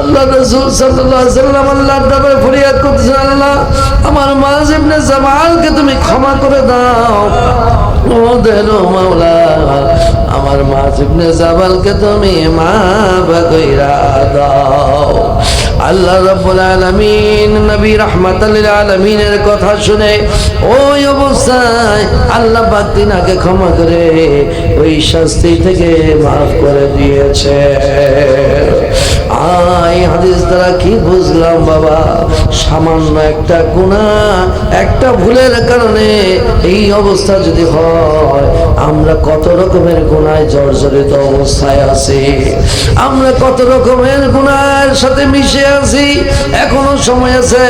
আল্লাহ রসুল সাল্লাম আল্লাহর দরবারে ফরিয়াদ করতেছেন, আল্লাহ, আমার মাঝ ইবনে জামালকে তুমি ক্ষমা করে দাও। ও দেলো মাওলা, আমার মাঝ ইবনে জামালকে তুমি মা বা দাও। আল্লাহ রাব্বুল আলামিন নবী রাহমাতাল আলামিনের কথা শুনে ওই অবস্থায় আল্লাহ পাক তিনাকে ক্ষমা করে ওই শাস্তি থেকে মাফ করে দিয়েছে। আই হাদিস দ্বারা কি বুঝলাম বাবা? সামান্য একটা গুণা একটা ভুলের কারণে এই অবস্থা যদি হয়, আমরা কত রকমের গুণায় জর্জরিত অবস্থায় আছি। আমরা কত রকমের গুণার সাথে মিশে আছি, এখনও সময় আছে,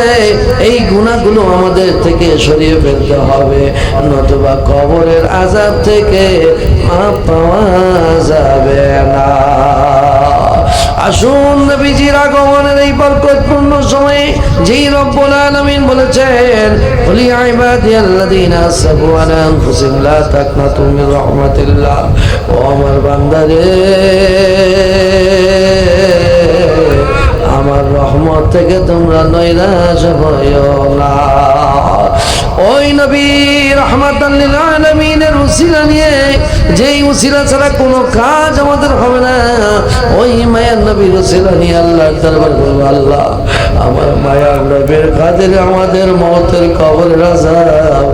এই গুণাগুলো আমাদের থেকে সরিয়ে ফেলতে হবে। নতুবা কবরের আজাব থেকে পাওয়া যাবে না। আসুন নবীজির আগমনের এই বরকতপূর্ণ সময়ে যেই রব্বুল আলামিন বলেছেন ইবাদি আল্লাযীনা আলা আনফুসিহিম, লা তাকনাতু মির রাহমাতিল্লাহ। ও আমার বান্দারে আমার রহমত থেকে তোমরা নৈরাশ হইও না। ওই নবী রহমাতাল্লিল আলামিনের উসিলা নিয়ে, যেই উসিলা ছাড়া কোনো কাজ আমাদের হবে না, ওই মায়ের নবীর উসিলা নিয়ে আল্লাহ দরবার করব আল্লাহ, আমার মায়ার নবীর কাদের আমাদের মতের কবরের আজাব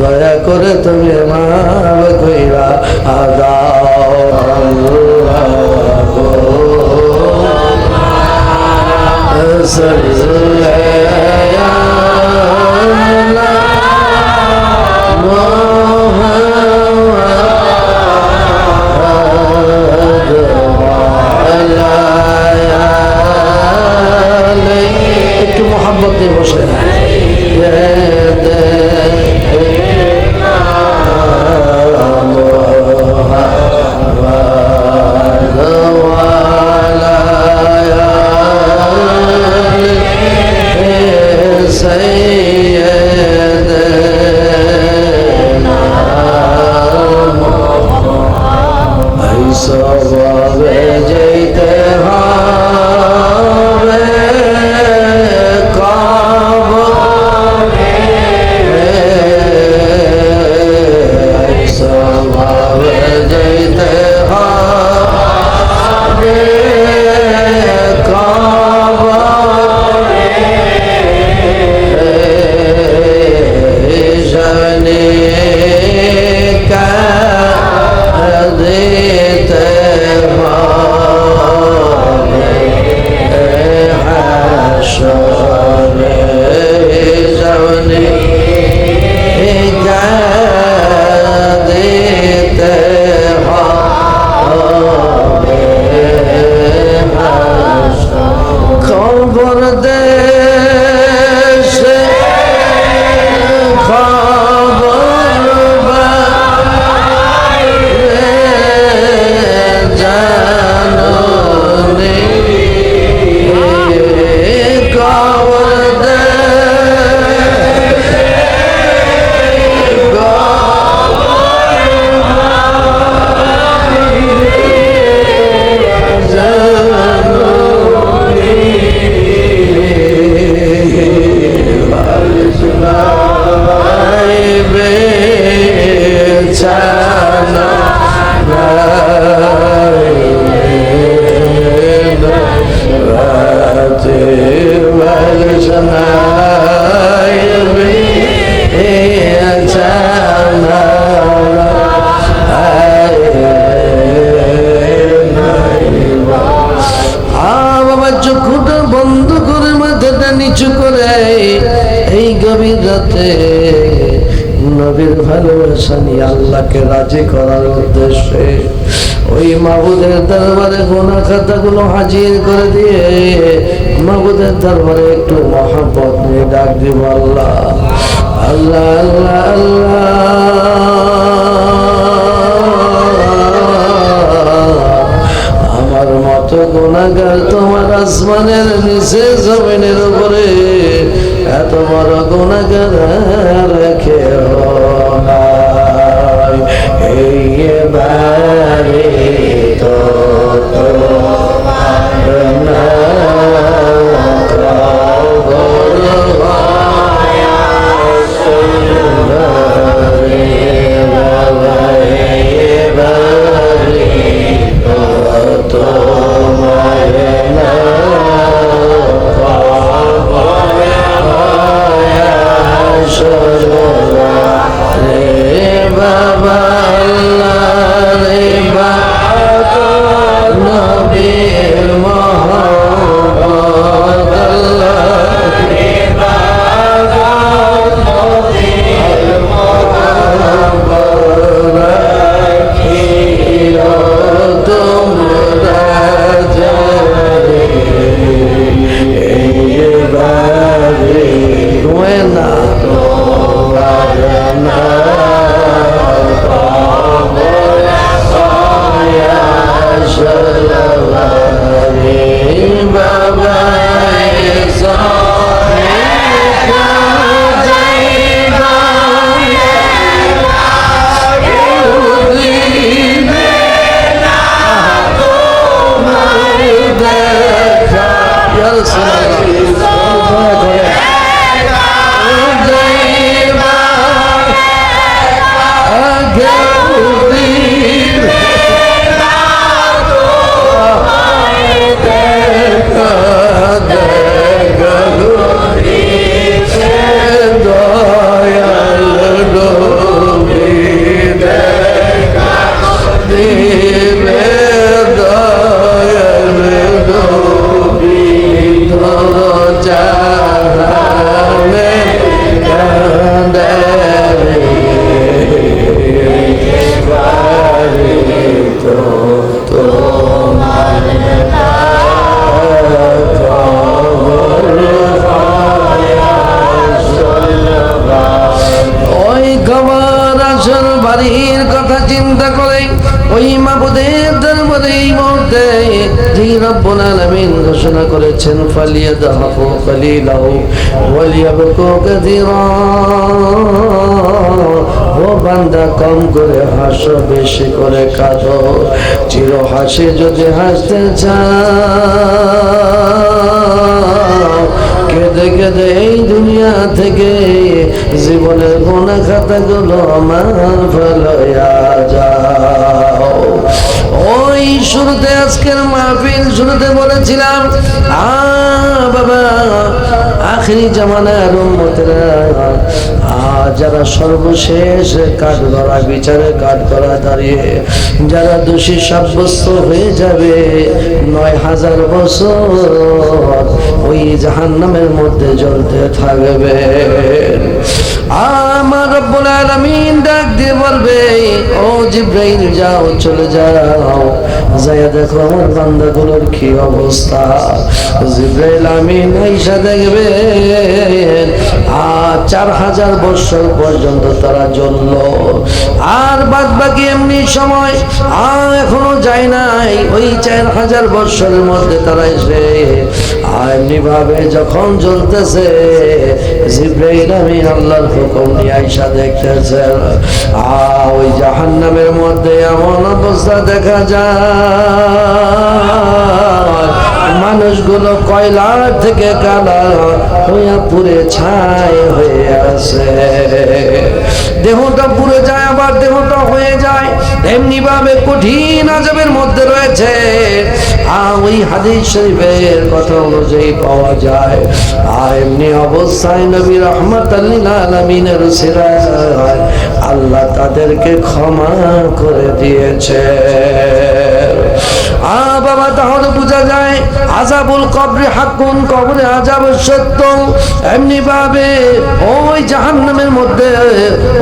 দয়া করে তুমি মাফ কইরা একটু খাতাগুলো হাজির করে দিয়ে মাবুদের দরবারে একটু মহাব্বত নিয়ে ডাক দিব আল্লাহ। আল্লাহ আল্লাহ আল্লাহ। আমার মতো গুণাগার তোমার আসমানের নিচে জমিনের উপরে এত বড় গুণাগার রেখে এই বারে করেছেন ফালিয়াদহাফু কলিলাহু ওয়ালিয়াবকু কাসীরা ও বান্দা, কম করে হাসো, বেশি করে কাঁদো। চির হাসি যদি হাসতে চাও। কেঁদে কেঁদে এই দুনিয়া থেকে জীবনের গোনা খাতাগুলো আমার ফেলয়া যাও ওই শুরুতে আজকের মাহফিল শুরুতে বলেছিলাম, আ বাবা, আখরি জামানার উম্মতেরা যারা সর্বশেষ কাঠ করা বিচারে কাঠ করা দাঁড়িয়ে, যারা দোষী সাব্যস্ত হয়ে যাবে নয় হাজার বছর, ওই জাহান্নামের মধ্যে জ্বলতে থাকবে। আমার রব্বুল আলামিন ডাক দিয়ে বলবে, ও জিব্রাইল, যাও, চলে যাও। যাইয়া দেখো আমার কি অবস্থা? জিব্রাইল আমিন আইসা দেখবে, আর চার হাজার পর্যন্ত তারা আর বাদ বাকি এমনি সময়, আর এখনও যায় নাই। ওই চার হাজার মধ্যে তারা এসে এমনি ভাবে যখন জ্বলতেছে, জিব্রাইল আমি আল্লাহর হুকুম নিয়ে আইসা দেখতেছে। আর ওই জাহান্নামের মধ্যে এমন অবস্থা দেখা যায় মানুষগুলো কয়লার থেকে কালা হইয়া পুরে ছাই হয়ে আছে দেহটা পুরে যায়, আবার দেহটা হয়ে যায়। এমনি ভাবে কঠিন আজবের মধ্যে রয়েছে। ওই হাদিস শরীফের কথা অনুযায়ী পাওয়া যায়। আর এমনি অবস্থায় নবী রহমত আলমিনের সিরায় আল্লাহ তাদেরকে ক্ষমা করে দিয়েছে। আ বাবা, তাহলে বোঝা যায় আজাবুল কবরে হাকুন কবরে আজাব সত্য। এমনি ভাবে ওই জাহান্নামের মধ্যে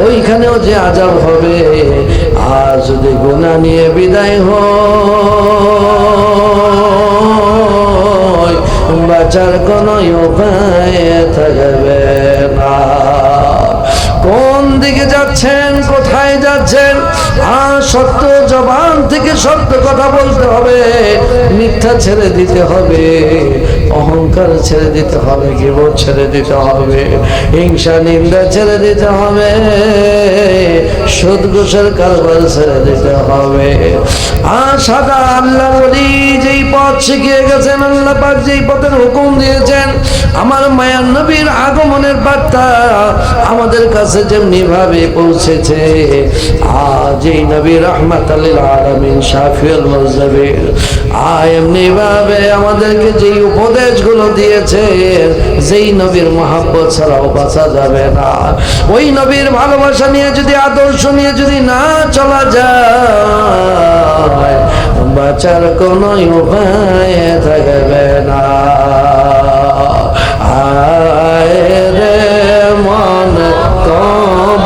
ওইখানেও যে আজাব হবে, আর যদি গোনা নিয়ে বিদায় হয়, বাঁচার কোনো উপায় থাকবে দিকে যাচ্ছেন, কোথায় যাচ্ছেন? আর সত্য জবান থেকে সত্য কথা বলতে হবে। মিথ্যা ছেড়ে দিতে হবে। অহংকার ছেড়ে দিতে হবে। গিবত ছেড়ে দিতে হবে। হিংসা, নিন্দা ছেড়ে দিতে হবে। সুদ ঘুষের কারবার ছেড়ে দিতে হবে। আর সাদা আল্লাহ বলি, যেই পথ শিখিয়ে গেছেন, আল্লাহ পাক যেই পথের হুকুম দিয়েছেন, আমার মায়ার নবীর আগমনের বার্তা আমাদের কাছে যেমনি ভাবে পৌঁছেছে? আজ এই নবী রহমাত আলমিন শাফিউল মজবির। আয় এমনি ভাবে আমাদেরকে যেই উপদেশগুলো দিয়েছে, যেই নবীর মহাব্বত ছাড়াও বাঁচা যাবে না। ওই নবীর ভালোবাসা নিয়ে যদি, আদর্শ নিয়ে যদি না চলা যায়, বাঁচার কোনো উপায় থাকবে না। আয় রে মন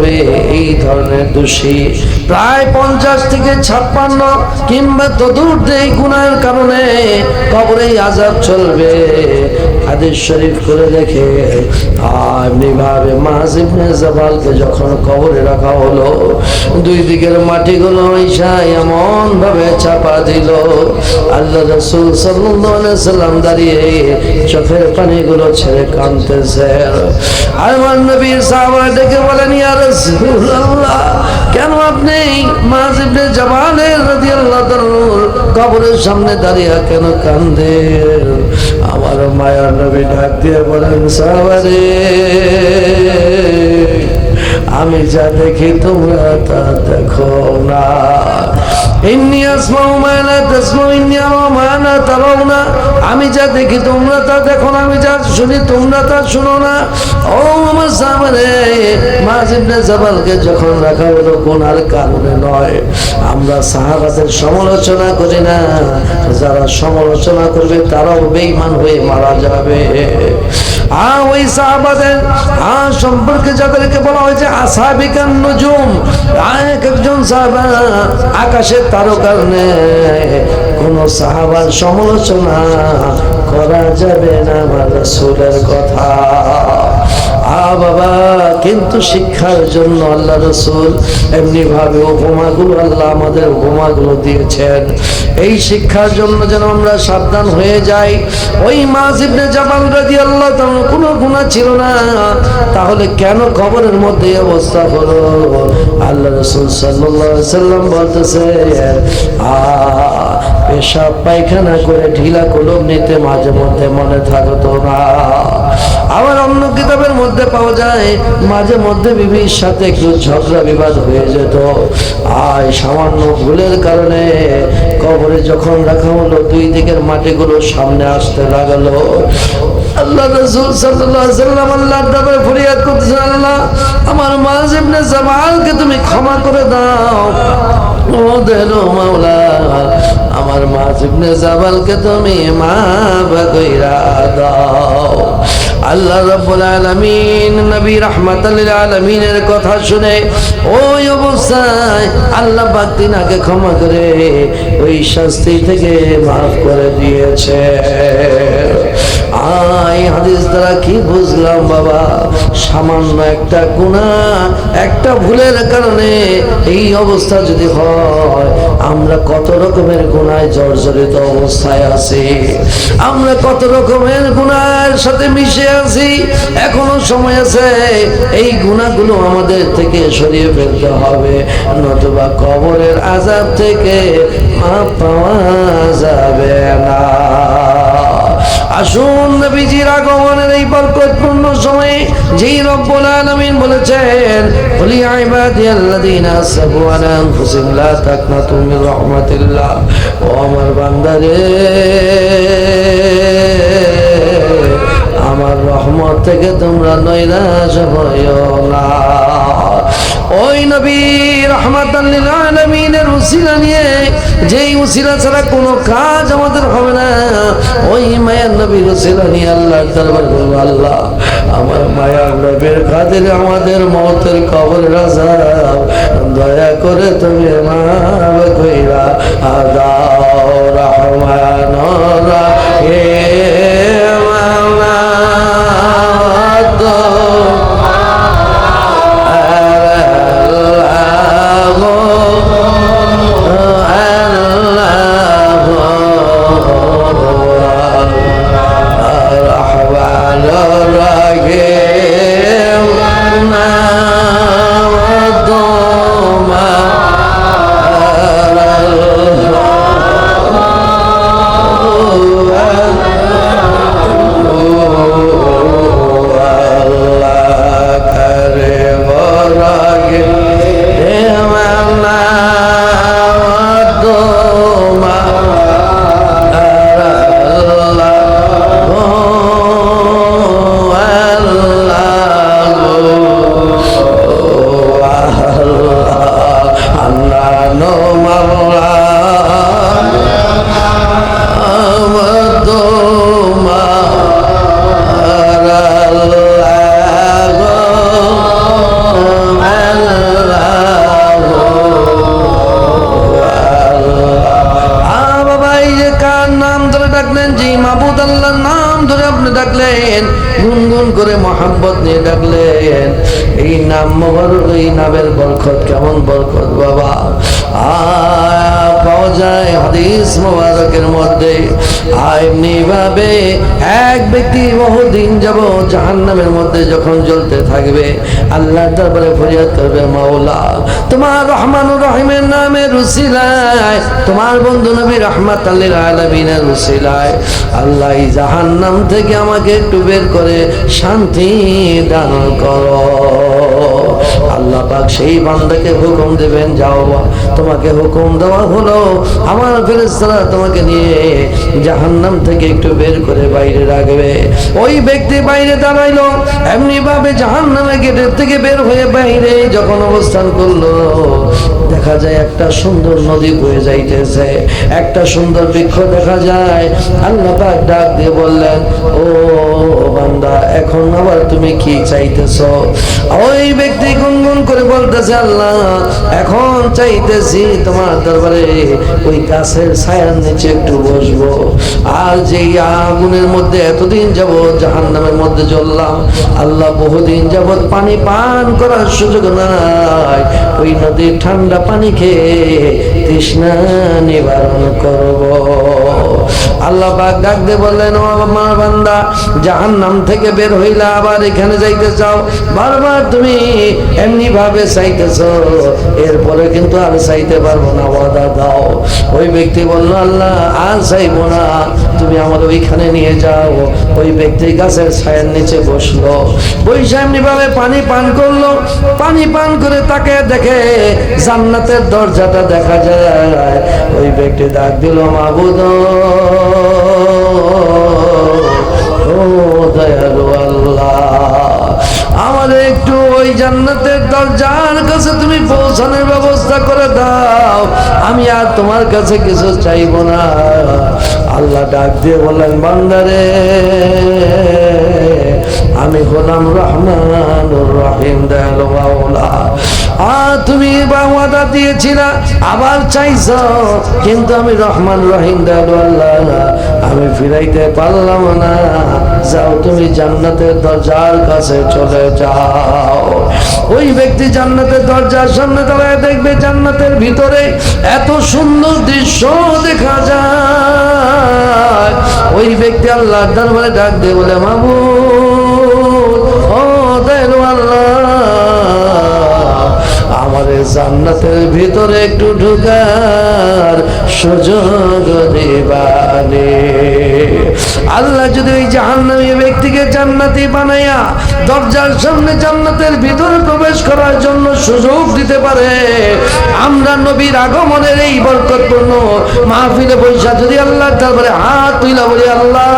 হবে এই ধরনের দোষী। প্রায় পঞ্চাশ থেকে ছাপ্পান্ন কিংবা তদূর্ধ্বে এই গুণার কারণে কবরেই আজাব চলবে। হাদিস শরীফ করে দেখে এমনি ভাবে মাজিবনে জবালকে যখন কবরে রাখা হলো, দুই দিকের মাটিগুলো ঈশাই এমন ভাবে চাপা দিল। আল্লাহ রসুল সাল্লাম দাঁড়িয়ে চোখের পানিগুলো ছেড়ে কাঁদতেছে। আর আমার নবীর সাহাবা ডেকে বলেন, ইয়া রাসূলুল্লাহ, কেন আপনি মাজিবনে জবালের রাদিয়াল্লাহু তাআলার কবরের সামনে দাঁড়িয়ে কেন কান্দেন আমার মায়ার নবী ডাক দিয়ে বলেন সাবারে আমি যা দেখি তোমরা তা দেখো না। আরা মা লা আমি যা দেখি তোমরা তা দেখো না, আমি যা শুনি তোমরা তা শুনো না। ও আমার সামনে মাজিবনে জাবালকে যখন রাখা হলো, গুনার কারণে নয়। আমরা সাহাবাদের সমালোচনা করি না, যারা সমালোচনা করবে তারাও বেঈমান হয়ে মারা যাবে। আ ওই সাহাবাদের আ সম্পর্কে যাদেরকে বলা হয়েছে আসাবিকান নজুম, এক একজন সাহাবা আকাশের তারকার নেয় কোন সাহাবার সমালোচনা করা যাবে না আমার সুরের কথা। আ বাবা কিন্তু শিক্ষার জন্য আল্লাহ রসুল এমনি ভাবে উপমাগুলো আল্লাহ আমাদের উপমাগুলো দিয়েছেন। এই শিক্ষার জন্য যেন আমরা সাবধান হয়ে যাই। ওই মাজিবনে জামাল রাজি আল্লাহ তেমন কোনো গুণা ছিল না। তাহলে কেন খবরের মধ্যে অবস্থা হলো? আল্লাহ রসুল সাল্লাম বলতেছে আ পেশাব পায়খানা করে ঢিলা কলম নিতে মাঝে মধ্যে মনে থাকতো না। আবার অন্য কিতাবের মধ্যে পাওয়া যায়, মাঝে মধ্যে বিবির সাথে একটু ঝগড়া বিবাদ হয়ে যেত। আর সামান্য ভুলের কারণে কবরে যখন রাখা হলো, দুই দিকের মাটিগুলো সামনে আসতে লাগল। সাল্লাল্লাহু আলাইহি সাল্লাম আমার জামালকে তুমি ক্ষমা করে দাও। আমার মা জিবনে জাবালকে তুমি মা কইরা দাও। আল্লাহ রাব্বুল আলামিন নবী রাহমাতাল লিল আলামিনের কথা শুনে, ওই অবস্থায় আল্লাহ পাক তিনাকে ক্ষমা করে ওই শাস্তি থেকে মাফ করে দিয়েছে। আই হাদিস দ্বারা কি বুঝলাম বাবা? সামান্য একটা গুণা একটা ভুলের কারণে এই অবস্থা যদি হয়, আমরা কত রকমের গুণায় জর্জরিত অবস্থায় আছি। আমরা কত রকমের গুণার সাথে মিশে আছি, এখনও সময় আছে, এই গুণাগুলো আমাদের থেকে সরিয়ে ফেলতে হবে। নতুবা কবরের আজাব থেকে পাওয়া যাবে না। আসুন নবীজির আগমনের এই বরকতপূর্ণ সময়ে যেই রব্বুল আলামিন বলেছেন, বলি ইবাদি আল্লাযীনা আসরাফু আলা আনফুসিহিম, লা তাকনাতু মির রাহমাতিল্লাহ। ও আমার বান্দারে আমার রহমত থেকে তোমরা নৈরাশ না। ওই নবী লিল আলামিনের উসিলা নিয়ে, যেই উসিলা ছাড়া কোনো কাজ আমাদের হবে না, ওই মায়ের নবীর উসিলা নিয়ে আল্লাহ দরবার করব আল্লাহ, আমার মায়ার নবীর খাতির আমাদের মতের কবর রাজাব দয়া করে তুমি মাফ কইরা দাও, রহমান রাহিম। আল্লাহ ডাকলেন জি মাবুদ আল্লাহর নাম ধরে আপনি ডাকলেন, গুনগুন করে মহাব্বত নিয়ে ডাকলেন। এই নাম মোবারক, এই নামের বরকত, কেমন বরকত বাবা। আ পাওয়া যায় হাদিস মোবারকের মধ্যে। এমনি ভাবে এক ব্যক্তি বহুদিন যাব জাহান্নামের মধ্যে যখন জ্বলতে থাকবে, আল্লাহ দরবারে ফরিয়াদ করবে, মাওলা, তোমার রহমানুর রহিমের নামে রুসিলায় তোমার বন্ধু নবী রহমাত আল্লিল আলমিনের রুসিলায় আল্লাহ জাহান্নাম থেকে আমাকে একটু বের করে শান্তি দান করো। আল্লাহ পাক সেই বান্দাকে হুকুম দেবেন, যাও তোমাকে হুকুম দেওয়া হলো। আমার ফেরেস্তারা তোমাকে নিয়ে জাহান্নাম থেকে একটু বের করে বাইরে রাখবে। ওই ব্যক্তি বাইরে দাঁড়াইলো এমনি ভাবে জাহান্নামে গেটের থেকে বের হয়ে বাইরে যখন অবস্থান করল, দেখা যায় একটা সুন্দর নদী বয়ে যাইতেছে। একটা সুন্দর বৃক্ষ দেখা যায়। আল্লাহ পাক ডাক দিয়ে বললেন, ও বান্দা, এখন আবার তুমি কি চাইতেছ? ওই ব্যক্তি গুনগুন করে বলতেছে, আল্লাহ, এখন চাইতেছি তোমার দরবারে ওই গাছের ছায়ার নিচে একটু বসবো। আর যে আগুনের মধ্যে এতদিন যাব জাহান নামের মধ্যে জ্বললাম, আল্লাহ বহুদিন যাবৎ পানি পান করার সুযোগ নাই। ওই নদীর ঠান্ডা পানি খেয়ে তৃষ্ণা নিবারণ করব। আল্লাহ পাক ডাক বললেন, ও আমার বান্দা জাহান নাম থেকে বের হইলা আবার এখানে যাইতে চাও? বারবার তুমি এমনি ভাবে চাইতেছ, এরপরে কিন্তু আর চাইতে পারব না। ওয়াদা দাও। ওই ব্যক্তি বলল, আল্লাহ, আর চাইব না। তুমি আমার ওইখানে নিয়ে যাও। ওই ব্যক্তি গাছের ছায়ের নিচে বসল। বৈশা এমনি ভাবে পানি পান করল। পানি পান করে তাকে দেখে জান্নাতের দরজাটা দেখা যায়। ওই ব্যক্তি ডাক দিল, মাবুদ, ও আমাদের একটু ওই জান্নাতের দরজার কাছে তুমি পৌঁছানোর ব্যবস্থা করে দাও। আমি আর তোমার কাছে কিছু চাইব না। আল্লাহ ডাক দিয়ে বললেন, বান্দারে, আমি হলাম রহমান রহিম, দয়ালু মাওলা। আর তুমি বা ওয়াদা দিয়েছিলা, আবার চাইছ, কিন্তু আমি রহমান রহিম, দয়ালু আল্লাহ আমি ফিরাইতে পারলাম না। যাও তুমি জান্নাতের দরজার কাছে চলে যাও। ওই ব্যক্তি জান্নাতের দরজার সামনে দাঁড়ায় দেখবে জান্নাতের ভিতরে এত সুন্দর দৃশ্য দেখা যায়। আল্লাহ, দরবারে ডাক দিয়ে বলে মামু ও দেন আমাদের জান্নাতের ভিতরে একটু ঢুকার সুযোগ দিবানে। আল্লাহ যদি ওই জাহান্নামী ব্যক্তিকে জান্নাতি বানাইয়া দরজার সামনে জান্নাতের ভিতরে প্রবেশ করার জন্য সুযোগ দিতে পারে, আমরা নবীর আগমনের এই বরকতপূর্ণ মাহফিলে বৈশা যদি আল্লাহ তারপরে হাত তুইলা বলি, আল্লাহ,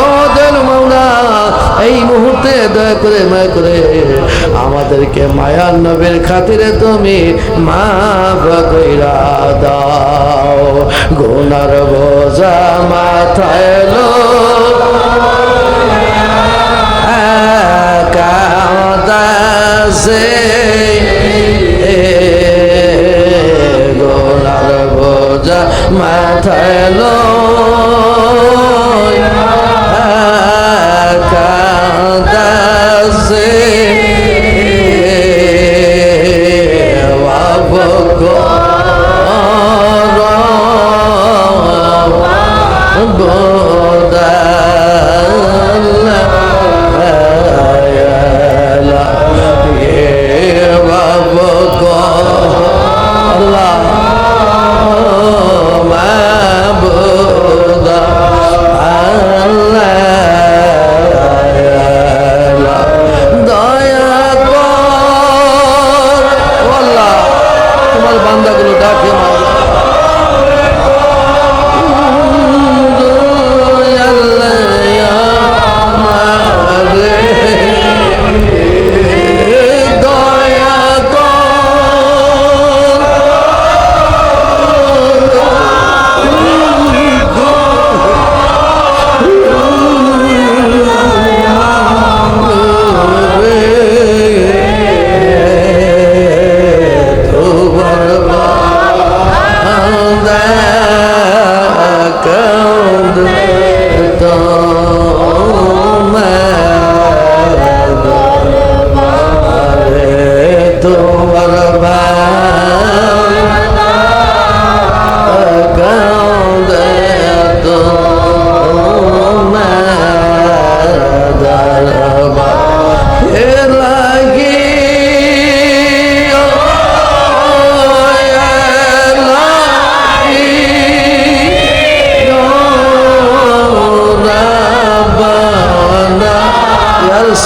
ও এই মুহূর্তে দয়া করে মায়া করে আমাদেরকে মায়ার নবীর খাতিরে তুমি মাফ কইরা দাও। গুনার বোঝা মাথায় লো কাঁদাসে গোলার বোঝা মাথায় লো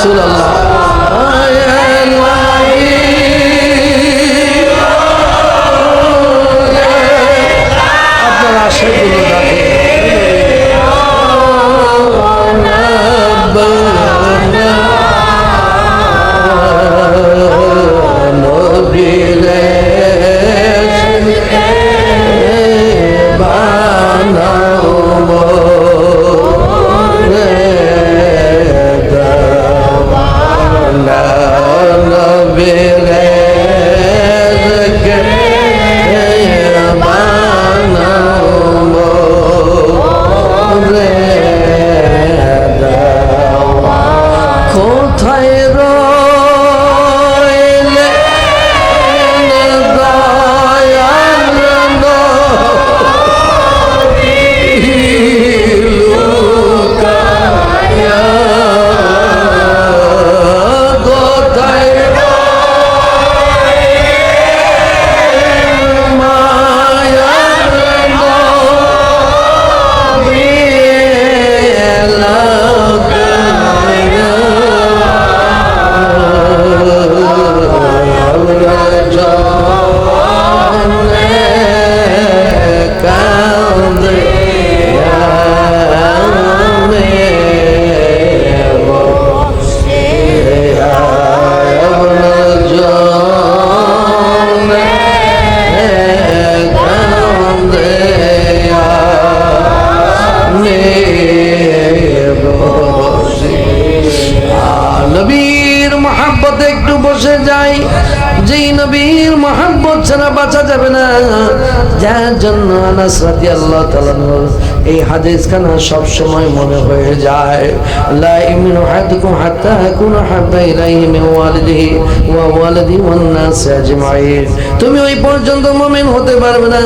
রাসুল নবীর মহাব্বত ছাড়া বাঁচা যাবে না। যার জন্য আনাস রাদিয়াল্লাহু তাআলা এই হাদিস খানা সব সময় মনে হয়ে যায়। লা ইমিনু হাদুকুম হাত্তা আকুনা হাব্বা ইলাইহি মিন ওয়ালিদিহি ওয়া ওয়ালাদি ওয়ান আজমাইন। তুমি ওই পর্যন্ত মুমিন হতে পারবে না।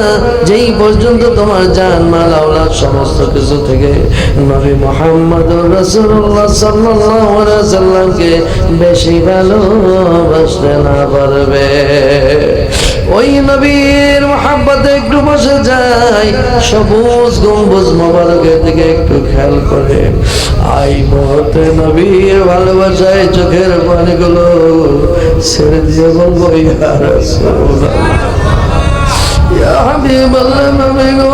যেই পর্যন্ত তোমার জান, মাল, আওলাদ সমস্ত কিছু থেকে নবী মুহাম্মদুর রাসূলুল্লাহ সাল্লাল্লাহু আলাইহি সাল্লামকে বেশি ভালোবাসতে না পারবে। ওই নবীর মোহাব্বতে একটু বসে যায়, সবুজ গম্বুজ মোবারকের দিকে একটু খেয়াল করে। আই মুহূর্তে নবীর ভালোবাসায় চোখের পানিগুলো ছেড়ে দিয়ে বলব, ইয়া ইয়া হাবিবাল্লাহ নবী গো।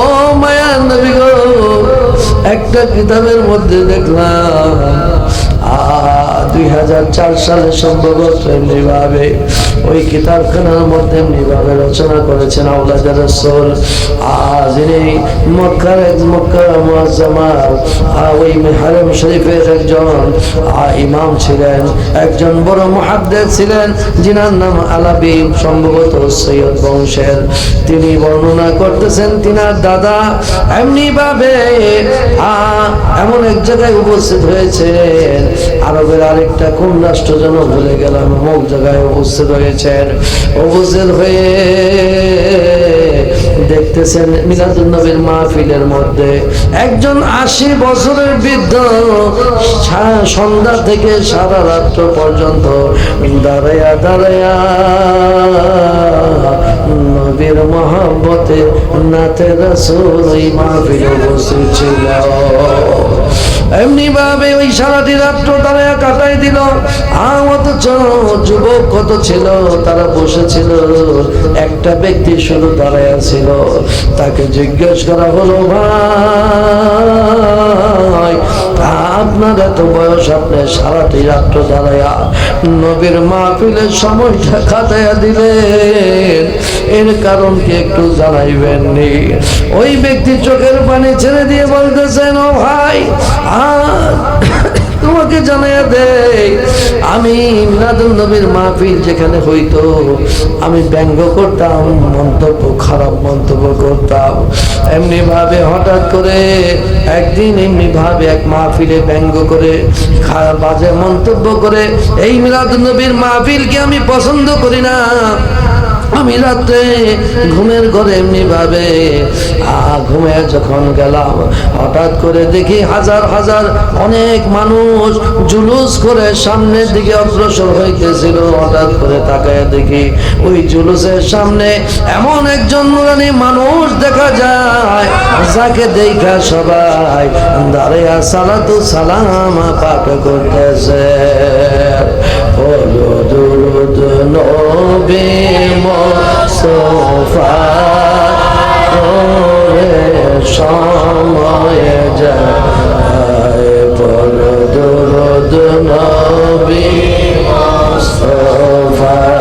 ও মায়ার নবী গো, একটা কিতাবের মধ্যে দেখলাম সালে সম্ভবত এমনিভাবে ওই কিতাবখানার মধ্যে এমনিভাবে রচনা করেছেন আউলাদ রসুল। আজ যিনি মক্কার এক মক্কার মুআজ্জামার ওই হারেম শরীফের একজন ইমাম ছিলেন, একজন বড় মুহাদ্দিস ছিলেন যিনার নাম আলাবি, সম্ভবত সৈয়দ বংশের। তিনি বর্ণনা করতেছেন, তিনার দাদা এমনি ভাবে এমন এক জায়গায় উপস্থিত হয়েছেন। আরবের আরেকটা কোন রাষ্ট্র যেন ভুলে গেলাম, অমুক জায়গায় উপস্থিত হয়েছেন, উপস্থিত হয়ে দেখতেছেন মিলাদুল নবীর মাহফিলের মধ্যে একজন আশি বছরের বৃদ্ধ সন্ধ্যা থেকে সারা রাত্র পর্যন্ত দাঁড়াইয়া দাঁড়াইয়া নবীর মহাব্বতে নাতে ছিল। এমনি ভাবে ওই সারাটি রাত্র তারা কাটাই দিল। আর যুবক কত ছিল, তারা বসেছিল। একটা ব্যক্তি শুধু দাঁড়ায় ছিল। তাকে জিজ্ঞেস করা হলো, ভাই, আপনার এত বয়স আপনি সারাটি রাত্র দাঁড়াইয়া নবীর মাহফিলের সময়টা কাটাইয়া দিলেন। এর কারণ কি একটু জানাইবেন নি ওই ব্যক্তি চোখের পানি ছেড়ে দিয়ে বলতেছেন, ও ভাই আর তোমাকে জানাইয়া দেই, আমি মিলাদুল নবীর মাহফিল যেখানে হইতো, আমি ব্যঙ্গ করতাম, মন্তব্য খারাপ মন্তব্য করতাম। এমনি ভাবে হঠাৎ করে, একদিন এমনি ভাবে এক মাহফিলে ব্যঙ্গ করে, খারাপ বাজে মন্তব্য করে, এই মিলাদুল নবীর মাহফিলকে আমি পছন্দ করি না। আমি রাতে ঘুমের ঘরে এমনি ভাবে ঘুমে যখন গেলাম, হঠাৎ করে দেখি হাজার হাজার অনেক মানুষ জুলুস করে সামনের দিকে অগ্রসর হইতেছিল। হঠাৎ করে তাকায় দেখি ওই জুলুসের সামনে এমন একজন নুরানি মানুষ দেখা যায়, যাকে দেখা সবাই দাঁড়িয়া সালাতু সালাম পাঠ করতেছে। বলো নবী মোস্তফা করে সময় যায় বলো দুরদ নবী মোস্তফা